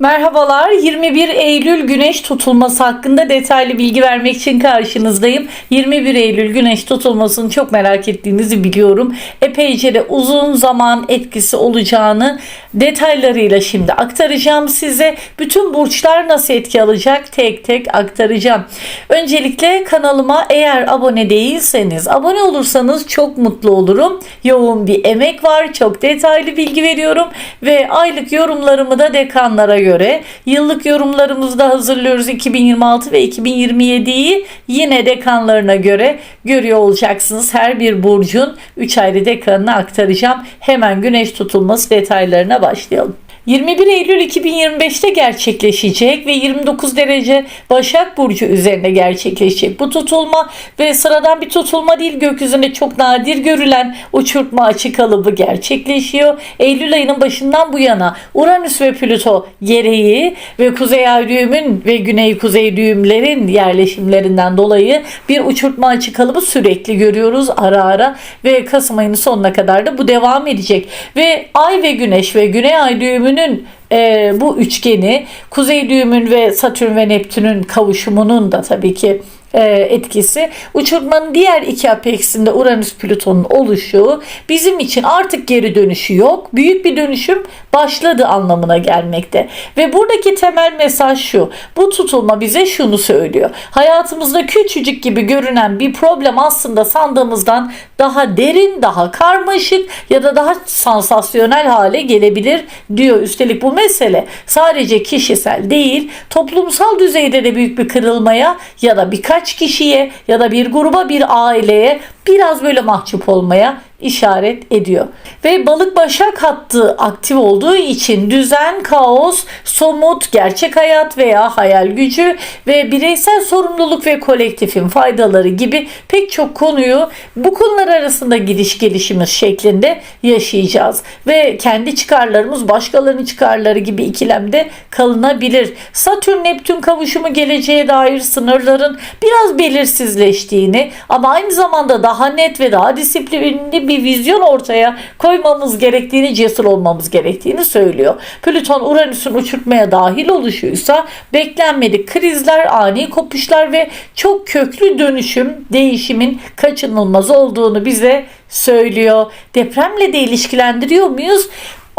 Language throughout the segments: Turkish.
Merhabalar. 21 Eylül güneş tutulması hakkında detaylı bilgi vermek için karşınızdayım. 21 Eylül güneş tutulmasını çok merak ettiğinizi biliyorum. Epeyce de uzun zaman etkisi olacağını detaylarıyla şimdi aktaracağım size. Bütün burçlar nasıl etki alacak tek tek aktaracağım. Öncelikle kanalıma eğer abone değilseniz abone olursanız çok mutlu olurum. Yoğun bir emek var. Çok detaylı bilgi veriyorum ve aylık yorumlarımı da dekanlara göre yıllık yorumlarımızı da hazırlıyoruz 2026 ve 2027'yi yine dekanlarına göre görüyor olacaksınız. Her bir burcun 3 ayrı dekanını aktaracağım. Hemen güneş tutulması detaylarına başlayalım. 21 Eylül 2025'te gerçekleşecek ve 29 derece Başak Burcu üzerine gerçekleşecek bu tutulma ve sıradan bir tutulma değil gökyüzünde çok nadir görülen uçurtma açı kalıbı gerçekleşiyor. Eylül ayının başından bu yana Uranüs ve Plüto gereği ve Kuzey Ay düğümün ve Güney Kuzey düğümlerin yerleşimlerinden dolayı bir uçurtma açı kalıbı sürekli görüyoruz ara ara ve Kasım ayının sonuna kadar da bu devam edecek. Ve Ay ve Güneş ve Güney Ay düğümünün e, bu üçgeni Kuzey düğümün ve Satürn ve Neptün'ün kavuşumunun da tabii ki etkisi. Uçurtmanın diğer iki apeksinde Uranüs Plüton'un oluşu bizim için artık geri dönüşü yok. Büyük bir dönüşüm başladı anlamına gelmekte. Ve buradaki temel mesaj şu. Bu tutulma bize şunu söylüyor. Hayatımızda küçücük gibi görünen bir problem aslında sandığımızdan daha derin, daha karmaşık ya da daha sansasyonel hale gelebilir diyor. Üstelik bu mesele sadece kişisel değil, toplumsal düzeyde de büyük bir kırılmaya ya da birkaç kişiye ya da bir gruba bir aileye biraz böyle mahcup olmaya işaret ediyor. Ve balık başak hattı aktif olduğu için düzen, kaos, somut, gerçek hayat veya hayal gücü ve bireysel sorumluluk ve kolektifin faydaları gibi pek çok konuyu bu konular arasında gidiş gelişimiz şeklinde yaşayacağız. Ve kendi çıkarlarımız başkalarının çıkarları gibi ikilemde kalınabilir. Satürn Neptün kavuşumu geleceğe dair sınırların biraz belirsizleştiğini ama aynı zamanda daha net ve daha disiplinli bir vizyon ortaya koymamız gerektiğini, cesur olmamız gerektiğini söylüyor. Plüton Uranüs'ün uçurtmaya dahil oluşuysa beklenmedik krizler, ani kopuşlar ve çok köklü dönüşüm, değişimin kaçınılmaz olduğunu bize söylüyor. Depremle de ilişkilendiriyor muyuz?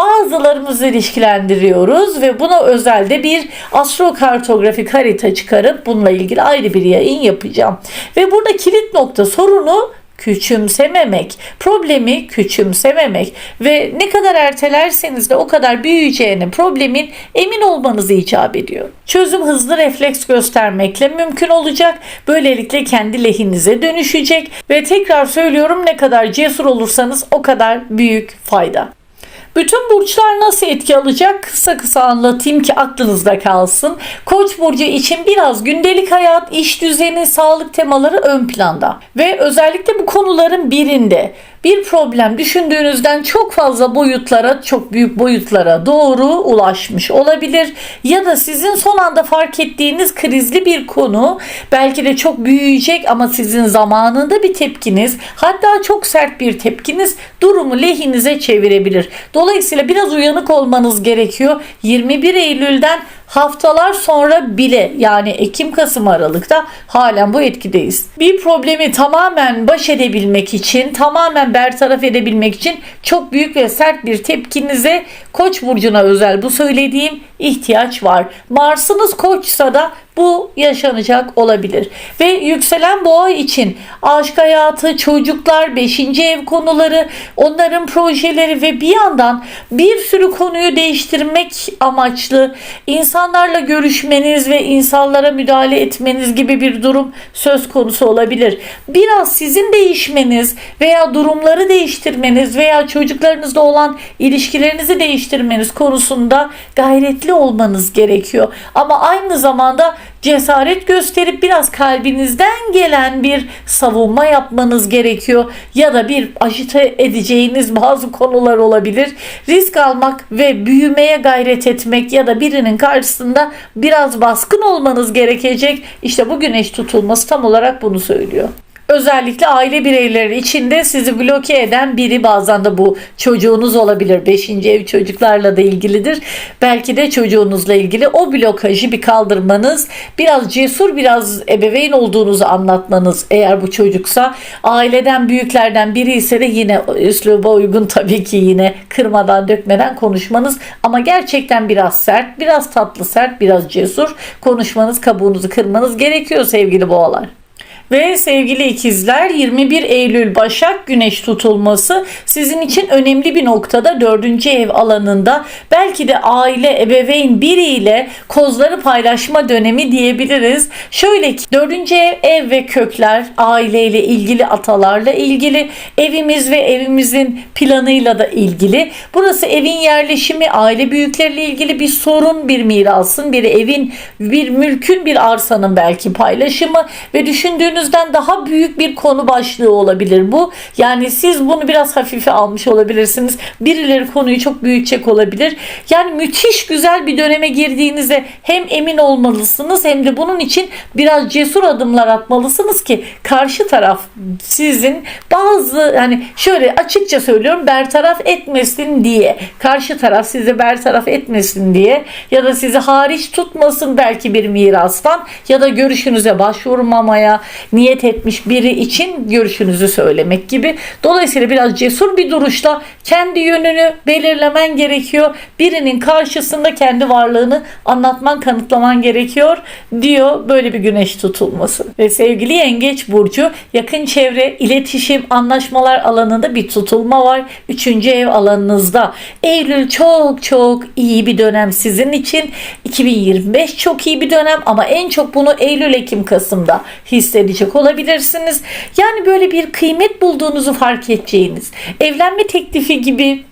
bazılarımızı ilişkilendiriyoruz ve buna özelde bir astrokartografik harita çıkarıp bununla ilgili ayrı bir yayın yapacağım. Ve burada kilit nokta sorunu küçümsememek, problemi küçümsememek ve ne kadar ertelerseniz de o kadar büyüyeceğini problemin emin olmanızı icap ediyor. Çözüm hızlı refleks göstermekle mümkün olacak. Böylelikle kendi lehinize dönüşecek ve tekrar söylüyorum ne kadar cesur olursanız o kadar büyük fayda. Bütün burçlar nasıl etki alacak? Kısa kısa anlatayım ki aklınızda kalsın. Koç burcu için biraz gündelik hayat, iş düzeni, sağlık temaları ön planda. Ve özellikle bu konuların birinde bir problem düşündüğünüzden çok fazla boyutlara, çok büyük boyutlara doğru ulaşmış olabilir. Ya da sizin son anda fark ettiğiniz krizli bir konu belki de çok büyüyecek ama sizin zamanında bir tepkiniz, hatta çok sert bir tepkiniz durumu lehinize çevirebilir. Dolayısıyla biraz uyanık olmanız gerekiyor. 21 Eylül'den haftalar sonra bile yani Ekim Kasım Aralık'ta halen bu etkideyiz. Bir problemi tamamen baş edebilmek için, tamamen bertaraf edebilmek için çok büyük ve sert bir tepkinize Koç burcuna özel bu söylediğim ihtiyaç var. Mars'ınız Koçsa da bu yaşanacak olabilir. Ve yükselen boğa için aşk hayatı, çocuklar, 5. ev konuları, onların projeleri ve bir yandan bir sürü konuyu değiştirmek amaçlı insanlarla görüşmeniz ve insanlara müdahale etmeniz gibi bir durum söz konusu olabilir. Biraz sizin değişmeniz veya durumları değiştirmeniz veya çocuklarınızla olan ilişkilerinizi değiştirmeniz konusunda gayretli olmanız gerekiyor. Ama aynı zamanda cesaret gösterip biraz kalbinizden gelen bir savunma yapmanız gerekiyor ya da bir ajite edeceğiniz bazı konular olabilir. Risk almak ve büyümeye gayret etmek ya da birinin karşısında biraz baskın olmanız gerekecek. İşte bu güneş tutulması tam olarak bunu söylüyor. Özellikle aile bireyleri içinde sizi bloke eden biri bazen de bu çocuğunuz olabilir. Beşinci ev çocuklarla da ilgilidir. Belki de çocuğunuzla ilgili o blokajı bir kaldırmanız, biraz cesur, biraz ebeveyn olduğunuzu anlatmanız eğer bu çocuksa, aileden büyüklerden biri ise de yine üsluba uygun tabii ki yine kırmadan dökmeden konuşmanız ama gerçekten biraz sert, biraz tatlı sert, biraz cesur konuşmanız, kabuğunuzu kırmanız gerekiyor sevgili boğalar. Ve sevgili ikizler 21 Eylül Başak Güneş tutulması sizin için önemli bir noktada 4. ev alanında belki de aile ebeveyn biriyle kozları paylaşma dönemi diyebiliriz. Şöyle ki 4. ev ev ve kökler aileyle ilgili atalarla ilgili evimiz ve evimizin planıyla da ilgili. Burası evin yerleşimi aile büyükleriyle ilgili bir sorun bir mirasın bir evin bir mülkün bir arsanın belki paylaşımı ve düşündüğünüzden daha büyük bir konu başlığı olabilir bu. Yani siz bunu biraz hafife almış olabilirsiniz. Birileri konuyu çok büyütecek olabilir. Yani müthiş güzel bir döneme girdiğinizde hem emin olmalısınız hem de bunun için biraz cesur adımlar atmalısınız ki karşı taraf sizin bazı hani şöyle açıkça söylüyorum bertaraf etmesin diye karşı taraf sizi bertaraf etmesin diye ya da sizi hariç tutmasın belki bir mirastan ya da görüşünüze başvurmamaya niyet etmiş biri için görüşünüzü söylemek gibi. Dolayısıyla biraz cesur bir duruşla kendi yönünü belirlemen gerekiyor. Birinin karşısında kendi varlığını anlatman, kanıtlaman gerekiyor diyor böyle bir güneş tutulması. Ve sevgili Yengeç Burcu yakın çevre, iletişim, anlaşmalar alanında bir tutulma var. Üçüncü ev alanınızda. Eylül çok çok iyi bir dönem sizin için. 2025 çok iyi bir dönem ama en çok bunu Eylül, Ekim, Kasım'da hissedecek olabilirsiniz. Yani böyle bir kıymet bulduğunuzu fark edeceğiniz, evlenme teklifi gibi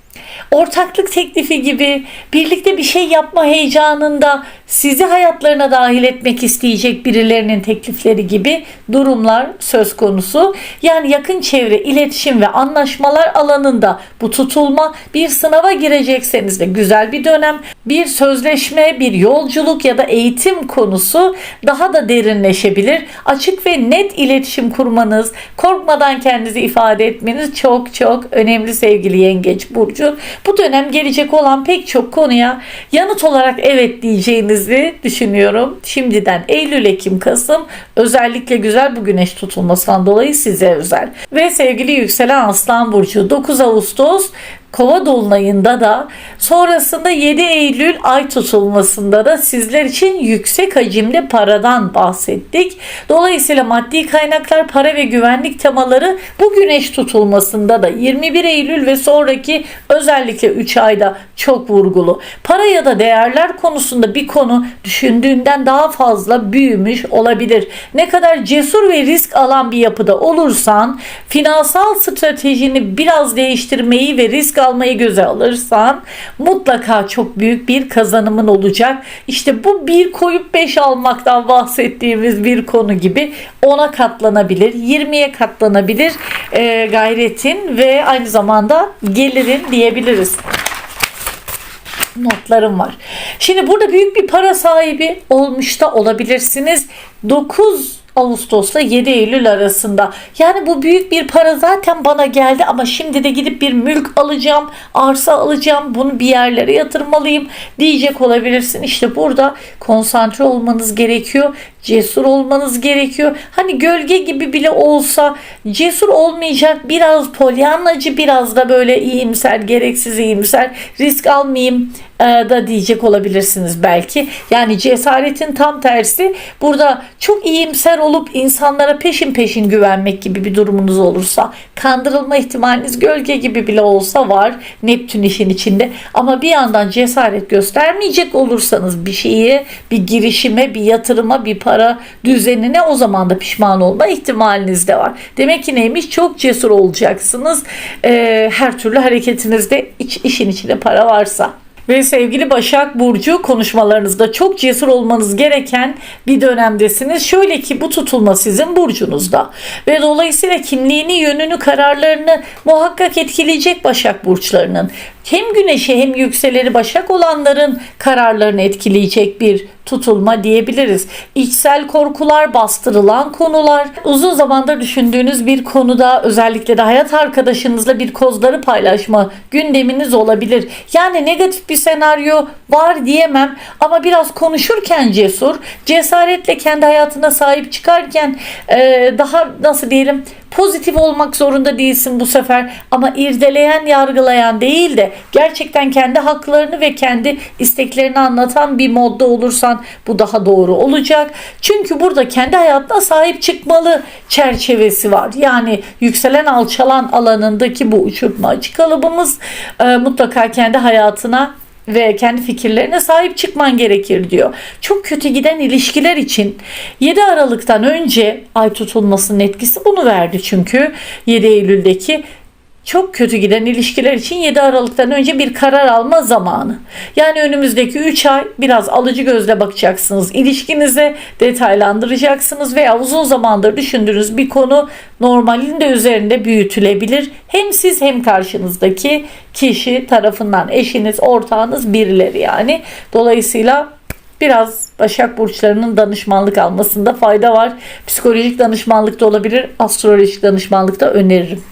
ortaklık teklifi gibi birlikte bir şey yapma heyecanında sizi hayatlarına dahil etmek isteyecek birilerinin teklifleri gibi durumlar söz konusu. Yani yakın çevre, iletişim ve anlaşmalar alanında bu tutulma bir sınava girecekseniz de güzel bir dönem. Bir sözleşme, bir yolculuk ya da eğitim konusu daha da derinleşebilir. Açık ve net iletişim kurmanız, korkmadan kendinizi ifade etmeniz çok çok önemli sevgili Yengeç Burcu. Bu dönem gelecek olan pek çok konuya yanıt olarak evet diyeceğinizi düşünüyorum. Şimdiden Eylül, Ekim, Kasım özellikle güzel bu güneş tutulmasından dolayı size özel. Ve sevgili yükselen Aslan Burcu 9 Ağustos Kova dolunayında da sonrasında 7 Eylül ay tutulmasında da sizler için yüksek hacimli paradan bahsettik. Dolayısıyla maddi kaynaklar, para ve güvenlik temaları bu güneş tutulmasında da 21 Eylül ve sonraki özellikle 3 ayda çok vurgulu. Para ya da değerler konusunda bir konu düşündüğünden daha fazla büyümüş olabilir. Ne kadar cesur ve risk alan bir yapıda olursan finansal stratejini biraz değiştirmeyi ve risk almayı göze alırsan mutlaka çok büyük bir kazanımın olacak. İşte bu bir koyup 5 almaktan bahsettiğimiz bir konu gibi ona katlanabilir, 20'ye katlanabilir e, gayretin ve aynı zamanda gelirin diyebiliriz notlarım var. Şimdi burada büyük bir para sahibi olmuş da olabilirsiniz. 9 Ağustos'la 7 Eylül arasında. Yani bu büyük bir para zaten bana geldi ama şimdi de gidip bir mülk alacağım, arsa alacağım, bunu bir yerlere yatırmalıyım diyecek olabilirsin. İşte burada konsantre olmanız gerekiyor. Cesur olmanız gerekiyor. Hani gölge gibi bile olsa cesur olmayacak biraz polyanlacı biraz da böyle iyimser gereksiz iyimser risk almayayım da diyecek olabilirsiniz belki. Yani cesaretin tam tersi burada çok iyimser olup insanlara peşin peşin güvenmek gibi bir durumunuz olursa kandırılma ihtimaliniz gölge gibi bile olsa var Neptün işin içinde ama bir yandan cesaret göstermeyecek olursanız bir şeyi bir girişime bir yatırıma bir para düzenine o zaman da pişman olma ihtimaliniz de var. Demek ki neymiş çok cesur olacaksınız ee, her türlü hareketinizde iç, işin içinde para varsa. Ve sevgili Başak Burcu konuşmalarınızda çok cesur olmanız gereken bir dönemdesiniz. Şöyle ki bu tutulma sizin burcunuzda. Ve dolayısıyla kimliğini, yönünü, kararlarını muhakkak etkileyecek Başak Burçlarının. Hem güneşi hem yükseleri başak olanların kararlarını etkileyecek bir tutulma diyebiliriz. İçsel korkular, bastırılan konular, uzun zamandır düşündüğünüz bir konuda özellikle de hayat arkadaşınızla bir kozları paylaşma gündeminiz olabilir. Yani negatif bir senaryo var diyemem ama biraz konuşurken cesur, cesaretle kendi hayatına sahip çıkarken daha nasıl diyelim pozitif olmak zorunda değilsin bu sefer ama irdeleyen, yargılayan değil de gerçekten kendi haklarını ve kendi isteklerini anlatan bir modda olursan bu daha doğru olacak. Çünkü burada kendi hayatına sahip çıkmalı çerçevesi var. Yani yükselen alçalan alanındaki bu uçurtma açık kalıbımız e, mutlaka kendi hayatına ve kendi fikirlerine sahip çıkman gerekir diyor. Çok kötü giden ilişkiler için 7 Aralık'tan önce ay tutulmasının etkisi bunu verdi çünkü 7 Eylül'deki çok kötü giden ilişkiler için 7 Aralık'tan önce bir karar alma zamanı. Yani önümüzdeki 3 ay biraz alıcı gözle bakacaksınız. İlişkinize detaylandıracaksınız veya uzun zamandır düşündüğünüz bir konu normalin de üzerinde büyütülebilir. Hem siz hem karşınızdaki kişi tarafından eşiniz, ortağınız birileri yani. Dolayısıyla biraz Başak Burçlarının danışmanlık almasında fayda var. Psikolojik danışmanlık da olabilir, astrolojik danışmanlık da öneririm.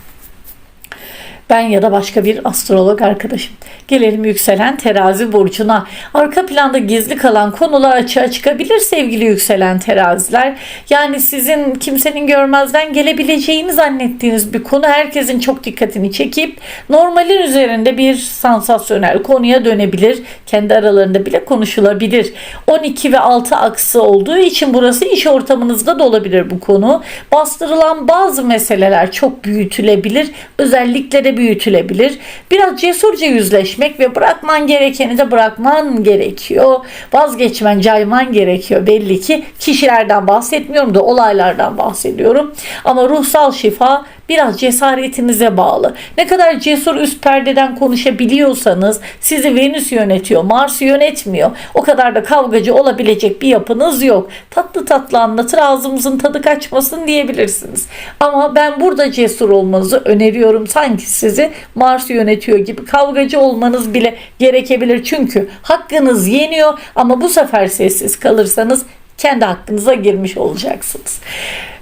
Ben ya da başka bir astrolog arkadaşım. Gelelim yükselen terazi burcuna. Arka planda gizli kalan konular açığa çıkabilir sevgili yükselen teraziler. Yani sizin kimsenin görmezden gelebileceğini zannettiğiniz bir konu herkesin çok dikkatini çekip normalin üzerinde bir sansasyonel konuya dönebilir. Kendi aralarında bile konuşulabilir. 12 ve 6 aksı olduğu için burası iş ortamınızda da olabilir bu konu. Bastırılan bazı meseleler çok büyütülebilir. Özellikle de büyütülebilir. Biraz cesurca yüzleşmek ve bırakman gerekeni de bırakman gerekiyor. Vazgeçmen, cayman gerekiyor belli ki. Kişilerden bahsetmiyorum da olaylardan bahsediyorum. Ama ruhsal şifa biraz cesaretinize bağlı. Ne kadar cesur üst perdeden konuşabiliyorsanız sizi Venüs yönetiyor, Mars yönetmiyor. O kadar da kavgacı olabilecek bir yapınız yok. Tatlı tatlı anlatır ağzımızın tadı kaçmasın diyebilirsiniz. Ama ben burada cesur olmanızı öneriyorum. Sanki sizi Mars yönetiyor gibi kavgacı olmanız bile gerekebilir. Çünkü hakkınız yeniyor ama bu sefer sessiz kalırsanız kendi hakkınıza girmiş olacaksınız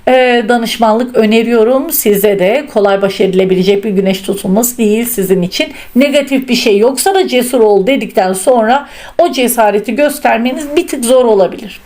e, danışmanlık öneriyorum size de kolay baş edilebilecek bir güneş tutulması değil sizin için negatif bir şey yoksa da cesur ol dedikten sonra o cesareti göstermeniz bir tık zor olabilir.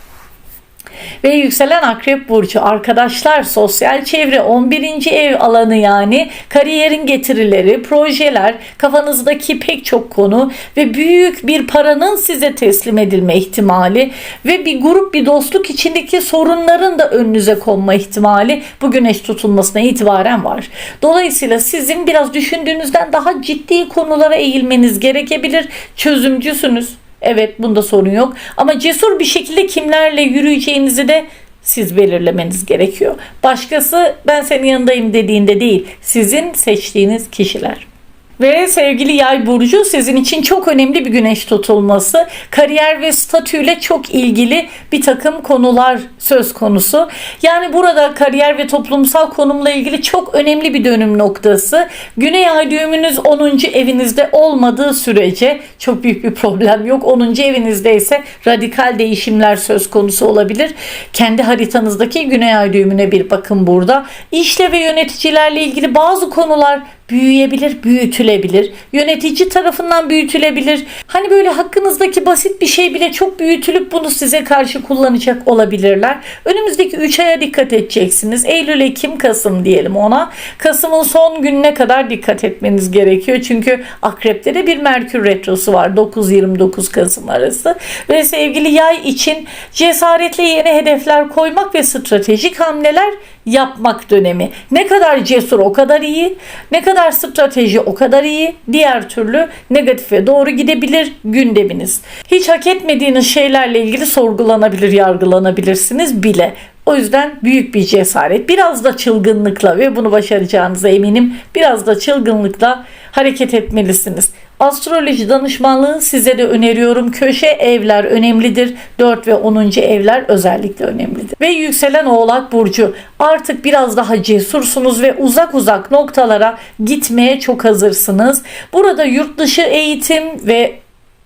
Ve yükselen akrep burcu arkadaşlar sosyal çevre 11. ev alanı yani kariyerin getirileri, projeler, kafanızdaki pek çok konu ve büyük bir paranın size teslim edilme ihtimali ve bir grup bir dostluk içindeki sorunların da önünüze konma ihtimali bu güneş tutulmasına itibaren var. Dolayısıyla sizin biraz düşündüğünüzden daha ciddi konulara eğilmeniz gerekebilir. Çözümcüsünüz Evet bunda sorun yok. Ama cesur bir şekilde kimlerle yürüyeceğinizi de siz belirlemeniz gerekiyor. Başkası ben senin yanındayım dediğinde değil. Sizin seçtiğiniz kişiler. Ve sevgili yay burcu sizin için çok önemli bir güneş tutulması. Kariyer ve statüyle çok ilgili bir takım konular söz konusu. Yani burada kariyer ve toplumsal konumla ilgili çok önemli bir dönüm noktası. Güney ay düğümünüz 10. evinizde olmadığı sürece çok büyük bir problem yok. 10. evinizde ise radikal değişimler söz konusu olabilir. Kendi haritanızdaki güney ay düğümüne bir bakın burada. İşle ve yöneticilerle ilgili bazı konular büyüyebilir, büyütülebilir. Yönetici tarafından büyütülebilir. Hani böyle hakkınızdaki basit bir şey bile çok büyütülüp bunu size karşı kullanacak olabilirler. Önümüzdeki 3 aya dikkat edeceksiniz. Eylül, Ekim, Kasım diyelim ona. Kasım'ın son gününe kadar dikkat etmeniz gerekiyor. Çünkü akrepte de bir Merkür Retrosu var 9-29 Kasım arası. Ve sevgili yay için cesaretle yeni hedefler koymak ve stratejik hamleler yapmak dönemi. Ne kadar cesur o kadar iyi. Ne kadar strateji o kadar iyi. Diğer türlü negatife doğru gidebilir gündeminiz. Hiç hak etmediğiniz şeylerle ilgili sorgulanabilir, yargılanabilirsiniz bile. O yüzden büyük bir cesaret, biraz da çılgınlıkla ve bunu başaracağınıza eminim. Biraz da çılgınlıkla hareket etmelisiniz. Astroloji danışmanlığı size de öneriyorum. Köşe evler önemlidir. 4 ve 10. evler özellikle önemlidir. Ve yükselen Oğlak Burcu artık biraz daha cesursunuz ve uzak uzak noktalara gitmeye çok hazırsınız. Burada yurt dışı eğitim ve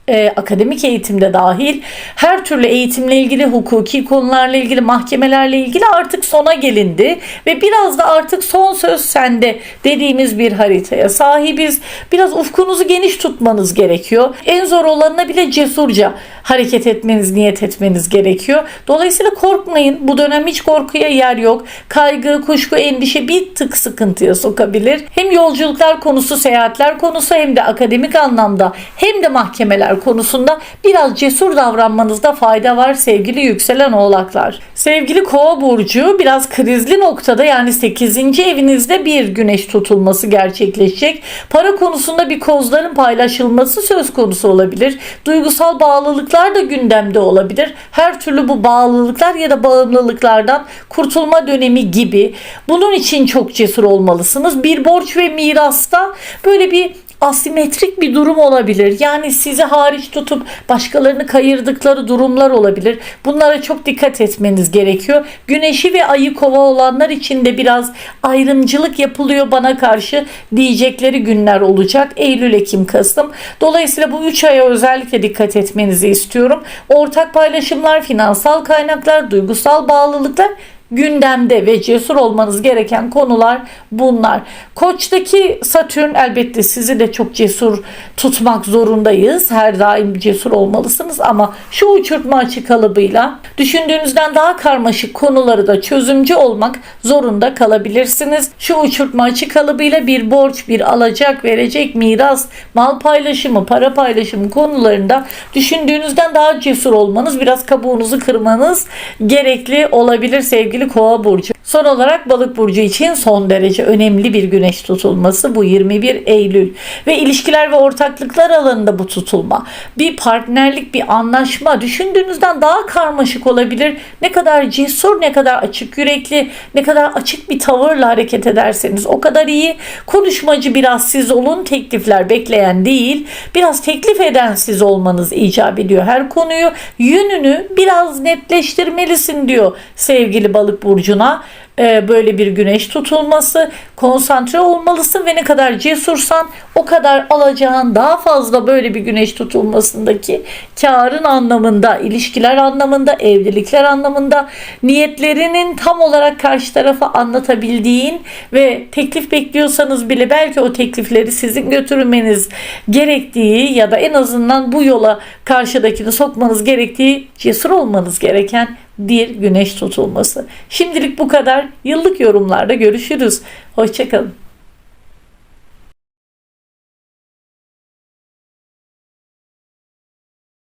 e, akademik eğitimde dahil her türlü eğitimle ilgili hukuki konularla ilgili mahkemelerle ilgili artık sona gelindi ve biraz da artık son söz sende dediğimiz bir haritaya sahibiz. Biraz ufkunuzu geniş tutmanız gerekiyor. En zor olanına bile cesurca hareket etmeniz, niyet etmeniz gerekiyor. Dolayısıyla korkmayın. Bu dönem hiç korkuya yer yok. Kaygı, kuşku, endişe bir tık sıkıntıya sokabilir. Hem yolculuklar konusu, seyahatler konusu hem de akademik anlamda hem de mahkemeler konusunda biraz cesur davranmanızda fayda var sevgili yükselen oğlaklar. Sevgili kova burcu biraz krizli noktada yani 8. evinizde bir güneş tutulması gerçekleşecek. Para konusunda bir kozların paylaşılması söz konusu olabilir. Duygusal bağlılıklar da gündemde olabilir. Her türlü bu bağlılıklar ya da bağımlılıklardan kurtulma dönemi gibi. Bunun için çok cesur olmalısınız. Bir borç ve mirasta böyle bir asimetrik bir durum olabilir. Yani sizi hariç tutup başkalarını kayırdıkları durumlar olabilir. Bunlara çok dikkat etmeniz gerekiyor. Güneşi ve ayı kova olanlar için de biraz ayrımcılık yapılıyor bana karşı diyecekleri günler olacak. Eylül, Ekim, Kasım. Dolayısıyla bu 3 aya özellikle dikkat etmenizi istiyorum. Ortak paylaşımlar, finansal kaynaklar, duygusal bağlılıklar gündemde ve cesur olmanız gereken konular bunlar. Koç'taki Satürn elbette sizi de çok cesur tutmak zorundayız. Her daim cesur olmalısınız ama şu uçurtma açı kalıbıyla düşündüğünüzden daha karmaşık konuları da çözümcü olmak zorunda kalabilirsiniz. Şu uçurtma açı kalıbıyla bir borç, bir alacak, verecek, miras, mal paylaşımı, para paylaşımı konularında düşündüğünüzden daha cesur olmanız, biraz kabuğunuzu kırmanız gerekli olabilir sevgili Kova burcu. Son olarak Balık burcu için son derece önemli bir güneş tutulması bu 21 Eylül ve ilişkiler ve ortaklıklar alanında bu tutulma. Bir partnerlik, bir anlaşma düşündüğünüzden daha karmaşık olabilir. Ne kadar cesur, ne kadar açık yürekli, ne kadar açık bir tavırla hareket ederseniz o kadar iyi. Konuşmacı biraz siz olun, teklifler bekleyen değil. Biraz teklif eden siz olmanız icap ediyor her konuyu. Yönünü biraz netleştirmelisin diyor sevgili balık burcuna e, böyle bir güneş tutulması konsantre olmalısın ve ne kadar cesursan o kadar alacağın daha fazla böyle bir güneş tutulmasındaki karın anlamında, ilişkiler anlamında, evlilikler anlamında niyetlerinin tam olarak karşı tarafa anlatabildiğin ve teklif bekliyorsanız bile belki o teklifleri sizin götürmeniz gerektiği ya da en azından bu yola karşıdakini sokmanız gerektiği cesur olmanız gereken bir güneş tutulması. Şimdilik bu kadar. Yıllık yorumlarda görüşürüz. Hoşçakalın.